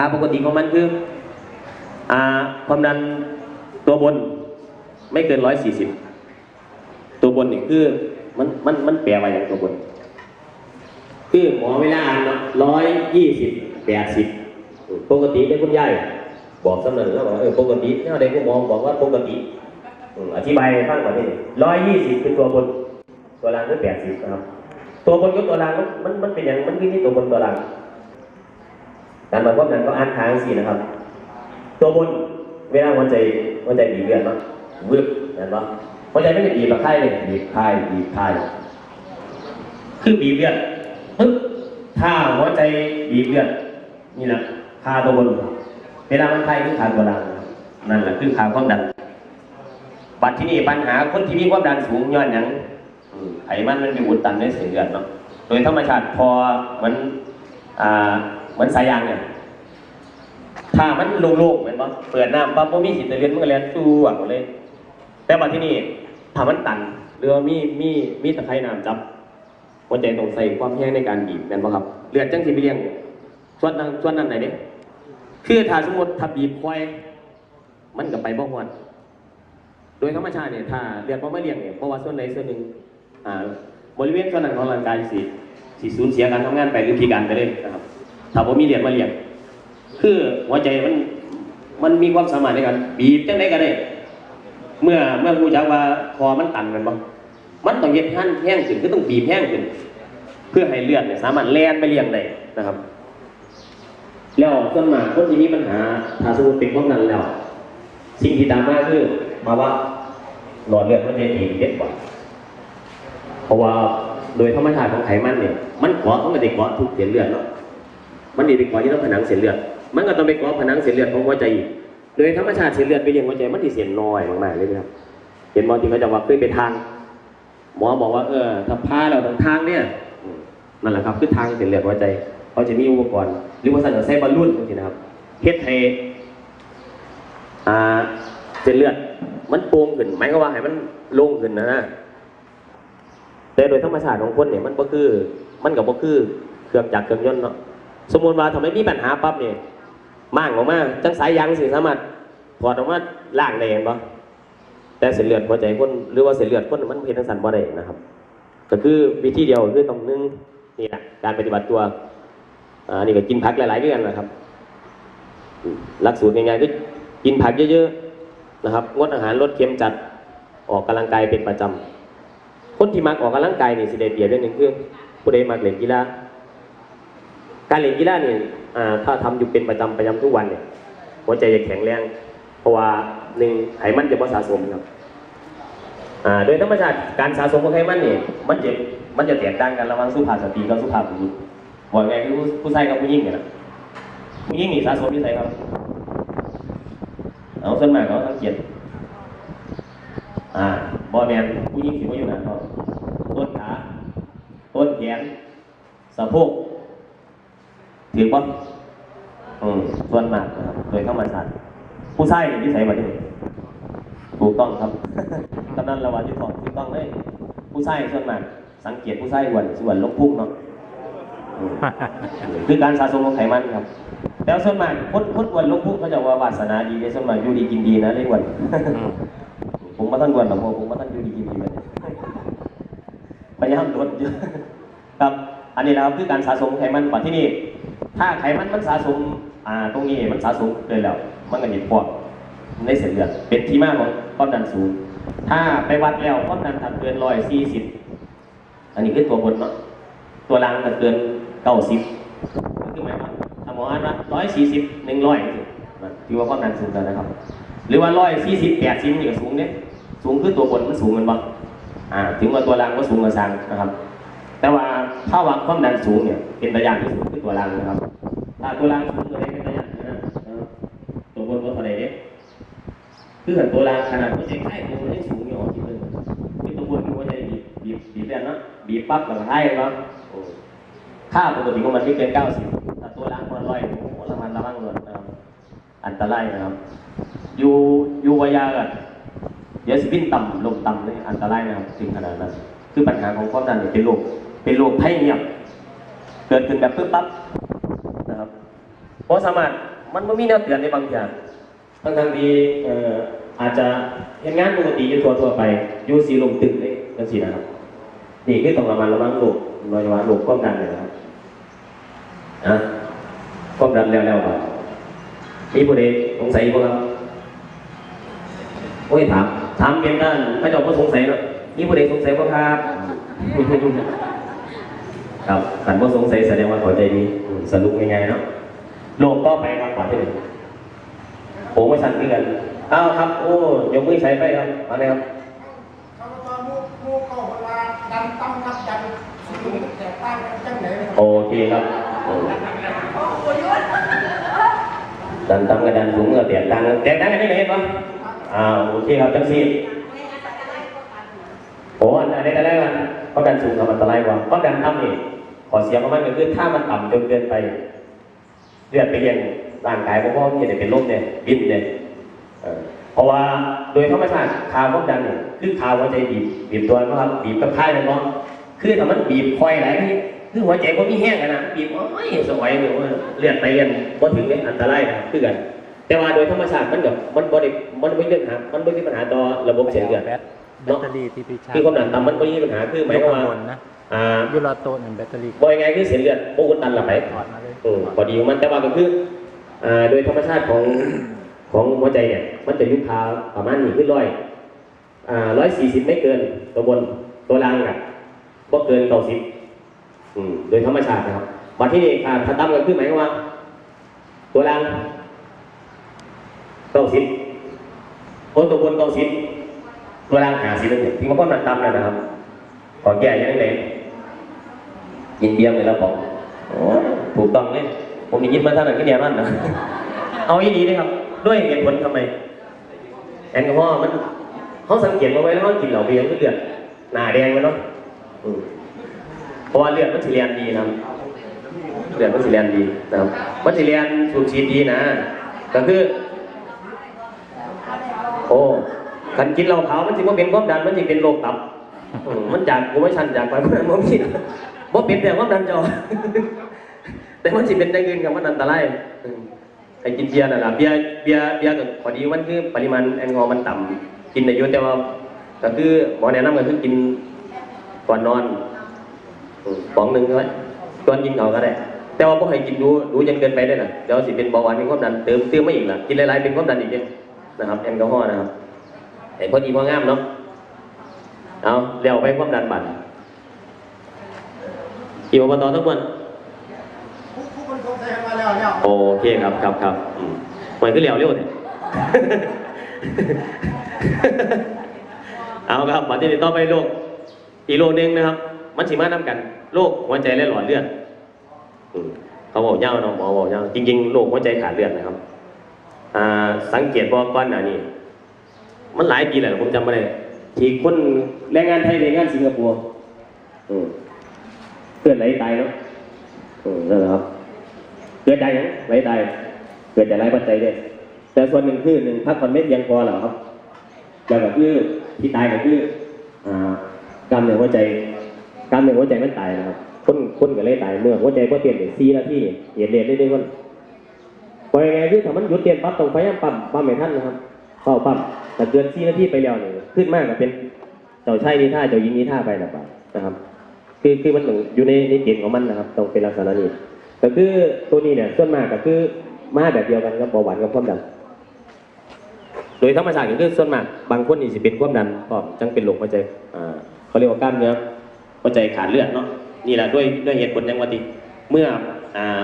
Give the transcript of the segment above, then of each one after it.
ค่าปกติของมันคืออ่าความดันตัวบนไม่เกินร้อยสี่สิบตัวบนนี่คือมันมันมันแปลว่าอย่างตัวบน คือหมอเวลาร้อยยี่สิบแปดสิบปกติได้คุณยายบอกสำเนาแล้วบอกว่าเออปกติเนี่ยได้คุณหมอบอกว่าปกติอธิบายฟังก่อนนี่ร้อยยี่สิบคือตัวบน ตัวล่างคือแปดสิบครับ ตัวบนกับตัวล่างมันมันเป็นอย่างมันคือที่ตัวบนตัวล่าง การมาพบนั้นก็อ่านทางสี่นะครับ ตัวบนเวลาหัวใจหัวใจบีบเลือดเนาะวืบเห็นปะหัวใจไม่ได้บีบแบบไข้เลยบีบไข้บีบไข้คือบีบเลือดปึ๊บถ้าหัวใจบีบเลือดนี่แหละคาตัวบนเวลามันไข้คือขาตัวล่างนั่นแหละคือขาความดันบัดที่นี่ปัญหาคนที่มีความดันสูงย้อนยังไขมันมันไปอุดตันในเส้นเลือดเนาะโดยธรรมชาติพอมัน เหมือนสายยางเนี่ยถ้ามันโล่งๆเหมือนปะเปิดน้ำปั๊บพอมีหินตะเลียนมันก็เลียนสู้หมดเลย แต่บัดที่นี่ถ้ามันตันหรือมีมีมีตะไคร่น้ำจับหัวใจต้องใส่ความแห้งในการบีบแม่นปะครับเลือดจังสิไปเลี้ยงส่วนนั้นส่วนนั้นไหนเนี่ยคือถ้าสมมติถ้าบีบควายมันก็ไปบ่ฮอดโดยธรรมชาติเนี่ยถ้าเรียกว่าไม่เลี้ยงเนี่ยเพราะว่าส่วนใดส่วนหนึ่งอ่าบริเวณส่วนนั้นของร่างกายสิ สิสูญเสียการทำงานไปหรือพิการไปเลยนะครับถ้าผมมีเลี้ยงมาเลี้ยงคือหัวใจมันมันมีความสามารถในการบีบจังไดก็ได้ เมื่อเมื่อรู้จักว่าคอมันตันกันบ้างมันต้องเย็ดหันแห้งขึ้นก็ต้องบีบแห้งขึ้น เพื่อให้เลือดเนี่ยสามารถแล่นไปเลี้ยงได้นะครับ แล้วส่วนมากคนที่มีปัญหาถ้าสมมติเป็นพวกนั้นแล้ว สิ่งที่ตามมาคือมาว่าหลอดเลือดมันจะตีเด็ดกว่าเพราะว่า โดยธรรมชาติของไขมันเนี่ยมันเกาะมันก็ได้เกาะทุกเส้นเลือดเนาะมันดีไปเกาะที่ต้องผนังเส้นเลือด มันก็ต้องไปเกาะผนังเส้นเลือดของหัวใจอีกโดยธรรมชาติเส้นเลือดไปเลี้ยงหัวใจมันที่เส้นน้อยมากๆเลยนะครับเห็นบอที่เขาจะว่าเคยไปทางหมอบอกว่าเออถ้าพาเราทางทางเนี่ยนั่นแหละครับคือทางเส้นเลือดหัวใจเขาจะมีอุปกรณ์หรือว่าสั่นจะใส่บอลลูนจริงๆนะครับเฮ็ดให้อ่าเส้นเลือดมันโป่งขึ้นหมายความว่าให้มันโล่งขึ้นนะนะ แต่โดยธรรมชาติของคนเนี่ยมันก็คือ มันกับก็คือเครื่องจักรเครื่องยนต์เนาะสมมติว่าทำไมมีปัญหาปั๊บเนี่ยมั่างออกมาจังสายยางสิสามารถถอดออกมาล่างได้เห็นปะแต่เส้นเลือดหัวใจคนหรือว่าเส้นเลือดคนมันเพียงทั้งสันบ่ได้นะครับ ก็คือวิธีเดียวคือต้องนึงนี่แหละการปฏิบัติตัวอ่านี่ก็กินผักหลายๆด้วยกันนะครับหลักสูตรง่ายๆคือกินผักเยอะๆนะครับงดอาหารลดเค็มจัดออกกำลังกายเป็นประจำ คนที่มักออกกำลังกายนี่สิได้เปรียบอย่างหนึ่งคือผู้ใดมักเล่นกีฬาการเล่นกีฬาเนี่ยถ้าทำอยู่เป็นประจำประจำทุกวันเนี่ยหัวใจจะแข็งแรงเพราะว่าหนึ่งไขมันจะบ่สะสมครับโดยธรรมชาติการสะสมของไขมันเนี่ยมันจะมันจะแตกต่างกันระหว่างสุภาพสตรีกับสุภาพบุรุษบอกไงคือผู้ผู้ชายกับผู้หญิงเนี่ยนะผู้หญิงนี่สะสมที่ไหนครับ เอาส่วนมากเขาสังเกต อ่าบอแมนผู้หญิงสิว่าอยู่ไหนเขาต้นขาต้นแขนสะโพกถือปะอืมส่วนมากนะครับโดยธรรมชาติผู้ชายนี่ที่ใส่มาที่ไหนถูกต้องครับกำนันละวันที่ถอดถูกต้องเลยผู้ชายส่วนมากสังเกตผู้ชายอ้วนส่วนลงพุ่งเนาะอืมคือการสะสมของไขมันครับแต่ว่าส่วนมากคนคนอ้วนลงพุ่งเขาจะว่าวาสนาดีเลยส่วนมากอยู่ดีกินดีนะเลยอ้วน ผมมาท่านอ้วนหรอกผมมาท่านอยู่ดีกินดีเลยพยายามลดเยอะครับอันนี้นะครับคือการสะสมไขมันกว่าที่นี่ ถ้าไขมันมันสะสมอ่าตรงนี้มันสะสมเลยแล้ว มันก็เห็นพวกในเส้นเลือดเป็นที่มาของความดันสูง ถ้าไปวัดแล้วความดันถ้าเกินร้อยสี่สิบอันนี้คือตัวบนเนาะตัวล่างถ้าเกินเก้าสิบคือหมายความถ้าหมออ่านว่าร้อยสี่สิบหนึ่งร้อยถือว่าความดันสูงแล้วนะครับ หรือว่าร้อยสี่สิบแปดสิบนี่ก็สูงเนี่ย สูงคือตัวบนมันสูงมันบ่อ่า ถึงว่าตัวล่างก็สูงกว่าซังนะครับ แต่ว่าถ้าวัดความดันสูงเนี่ย เป็นระยะที่สูงคือตัวล่างนะครับ ถ้าตัวล่างสูงตัวนี้เป็นระยะนะตัวบนก็เท่าไหร่เนี่ยคือหันตัวรางขนาดหัวใจไข้ตัวมันยังสูงอยู่อ๋อที่นึงคือตัวบนคือหัวใจบีบบีบบีบแบบนั้นบีบปั๊บแล้วก็ให้เนาะโอ้ค่าปกติของมันไม่เกิน90แต่ตัวรางมันร้อยโอ้ระมัดระวังเลยนะครับอันตรายนะครับ อยู่อยู่วายากัน เดี๋ยวสิบินต่ำลงต่ำเลยอันตรายนะครับถึงขนาดนั้นคือปัญหาของความดันเนี่ยเป็นโรคเป็นโรคไข้เงียบเกิดขึ้นแบบปึ๊บปั๊บนะครับเพราะสามารถมันไม่มีแนวเตือนในบางอย่างทั้งทางที่อาจจะเห็นงานปกติอยู่ทั่วทั่วไปอยู่สีลมตึกเลยจังซี่นะครับนี่คือต้องระมัดระวังโรคโดยเฉพาะโรคความดันเลยนะครับนะความดันแล้วๆครับมีผู้ใดสงสัยบ่ครับ โอ้ยถาม ถามเป็นด้านพระเจ้าก็สงสัยเนาะมีผู้ใดสงสัยบ่ครับครับขันบ่สงสัยแสดงว่าเขอใจดีอืมสรุปง่ายๆเนาะโลกต่อไปครับขอที่หนึ่งโอ้ไม่สั่นคือกันอ้าวครับ โอ้ยกมือใช้ไปครับมาเลยครับเขาก็มูมูก็เวลาดันตั้มนับดันสูงแต่ตั้งกันจังไหนโอเคครับโอ้ดันตั้งกระดันสูงก็แตกดังแตกดังกันได้ไหมเห็นปะ อ่าโอเคครับจังซี่โอ้อันอันนี้ก็ได้กันความดันสูงกับอันตรายกว่าความดันต่ำนี่ขอเสียของมันก็คือถ้ามันต่ำจนเกินไปเลือดไปเลี้ยงร่างกายเพราะว่ามันจะเป็นโรคเนี่ยบินเนี่ยเพราะว่าโดยธรรมชาติขาวความดันเนี่ยคือขาวหัวใจบีบบีบตัวนะครับบีบกับค่ายนะเนาะคือถ้ามันบีบคอยไหลคือหัวใจก็มีแห้งนะบีบโอ้ยสมัยเนี่ยเลือดไปเรียนก็ถึงเนี่ยอันตรายนะคือกัน แต่ว่าโดยธรรมชาติมันกับมันบ่ได้มันไม่มีปัญหามันไม่มีปัญหาต่อระบบเส้นเลือดแบตแบตเตอรี่ที่พี่ชาร์จคือความดันต่ำมันไม่มีปัญหาคือหมายความว่าบนนะอ่ายูโรโตนั่นแบตเตอรี่บ่ยังไงคือเส้นเลือดโบกุตันละไปถอดมาเลยอืมพอดีของมันแต่ว่าก็คืออ่าโดยธรรมชาติของของหัวใจเนี่ยมันจะยุบพาประมาณนี้ขึ้นร้อยอ่าร้อยสี่สิบไม่เกินตัวบนตัวล่างอะก็เกินเก้าสิบอืมโดยธรรมชาตินะครับบัดที่นี่อ่าถ้าต่ำก็คือหมายความว่า ตัวล่าง เก้าสิบคนตัวบนเก้าสิบตัวล่างหาสิบเลยที่มันก็หนักต่ำนะครับขอแก้ยังไงยินเบียร์เลยแล้วบอกถูกต้องเลยผมยินมาท่านนั้นก็เดียนั่นนะเอาอีดีนะครับ ด้วยเหตุผลทำไมแอลกอฮอล์มันเขาสังเกตมาไว้แล้วเขากินเหล้าเบียร์ก็เลือดหน้าแดงไปเนาะเพราะว่าเลือดมันสิเรียนดีนะเลือดมันสิเรียนดีนะครับมันสิเรียนสูบฉีดดีนะก็คือ โอ้คันกินเหล้าขาวมันสิว่าเป็นความดันมันสิเป็นโรคตับอืมมันจากกูไม่ชันจากไปมันมันผิดว่าเป็นแต่ความดันจอแต่มันสิเป็นอย่างอื่นกับมันอันตรายอืมไอ้กินเบียร์น่ะล่ะเบียร์เบียร์เบียร์ก็พอดีมันคือปริมาณแอลกอฮอล์มันต่ำกินได้เยอะแต่ว่าก็คือหมอแนะนำก็คือกินก่อนนอนอืมฟองหนึ่งก็ไว้ก่อนกินเขาวก็ได้ แต่ว่าพวกให้กินดูดูจนเกินไปได้น่ะเดี๋ยวสิเป็นเบาหวานเป็นความดันเติมเติมไม่อีกล่ะกินหลายๆเป็นความดันอีกเนี่ย นะครับแอลกอฮอล์นะครับแต่พอดีพองามเนาะเอาเลี้ยวไปความดันบัตรกี่อบตทั้งหมดผู้ผู้คนสงสัยมาแล้วแล้วโอเคครับครับครับอืมมันก็เร็วเร็วเนี่ยเอาครับมาที่นี่ต่อไปโรคอีกโรคหนึงนะครับ มันสิมานํกันโรคหัวใจและหลอดเลือดอืมเขาบอกเย้าเนาะหมอบอกเย้าจริงๆโรคหัวใจขาดเลือดนะครับอ่า สังเกตบอกก่อนหน้านี้ มันหลายปีแล้วผมจำไม่ได้ที่คนแรงงานไทยแรงงานสิงคโปร์เพื่อนไหลตายเนาะอืมนั่นแหละครับ เกิดจากหยังไหลตาย เกิดจากหลายปัจจัยเด้วยแต่ส่วนหนึ่งคือหนึ่งพักผ่อนไม่เพียงพอเหรอครับแล้วก็คือที่ตายก็คืออ่ากล้ามเนื้อหัวใจกล้ามเนื้อหัวใจมันตายนะครับคนคนก็เลยตายเมื่อหัวใจก็เต้นได้สี่นาทีเหตุเด่นได้ด้วยคน ยังไงคือถ้ามันหยุดเต้นปั๊บต้องพยายามปั๊มปั๊มไม่ทันนะครับเข้าปั๊มแต่เกินสี่นาทีไปแล้วเนี่ยขึ้นมากก็เป็นเจ้าชายนิท่าเจ้าหญิงนิท่าไปนะครับนะครับ คือคือมันองอยู่ในในเกณฑ์ของมันนะครับต้องเป็นลักษณะนี้ก็คือตัวนี้เนี่ยส่วนมากก็คือมาแบบเดียวกันกับเบาหวานกับความดันโดยธรรมชาติก็คือส่วนมากบางคนนี่สิเป็นความดันก็จังเป็นโรคหัวใจอ่าเขาเรียกว่ากล้ามเนื้อหัวใจขาดเลือดเนาะนี่แหละด้วยด้วยเหตุผลยังว่าติเมื่ออ่า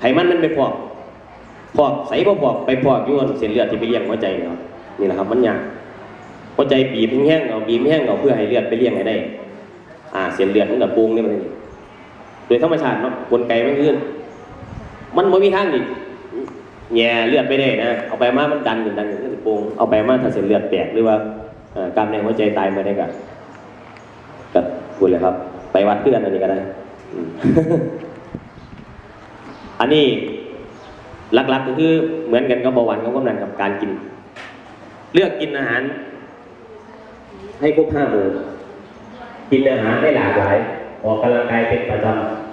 ไขมันมันไปพอก พอกใส่บ่พอกไปพอกยู่นเส้นเลือดที่ไปเลี้ยงหัวใจเนาะนี่แหละครับมันยากหัวใจบีบแห้งเอาบีบแห้งเอาเพื่อให้เลือดไปเลี้ยงให้ได้ อ่าเส้นเลือดมันก็ปรุงนี่มันนี่โดยธรรมชาติเนาะกลไกมันคือมันไม่มีทางดิแย่เลือดไปได้นะเอาไปมามันดันขึ้นดันขึ้นก็จะโป่งเอาไปมาถ้าเส้นเลือดแตกหรือว่ากล้ามเนื้อหัวใจตายมาได้ก็ก็พูดเลยครับ ไปวัดเพื่อนอันนี้ก็ได้อันนี้ หลักๆก็คือเหมือนกันกับเบาหวานกับความดันกับการกิน เลือกกินอาหาร ให้ครบห้าหมู่กินอาหารให้หลากหลายออกกำลังกายเป็นประจำ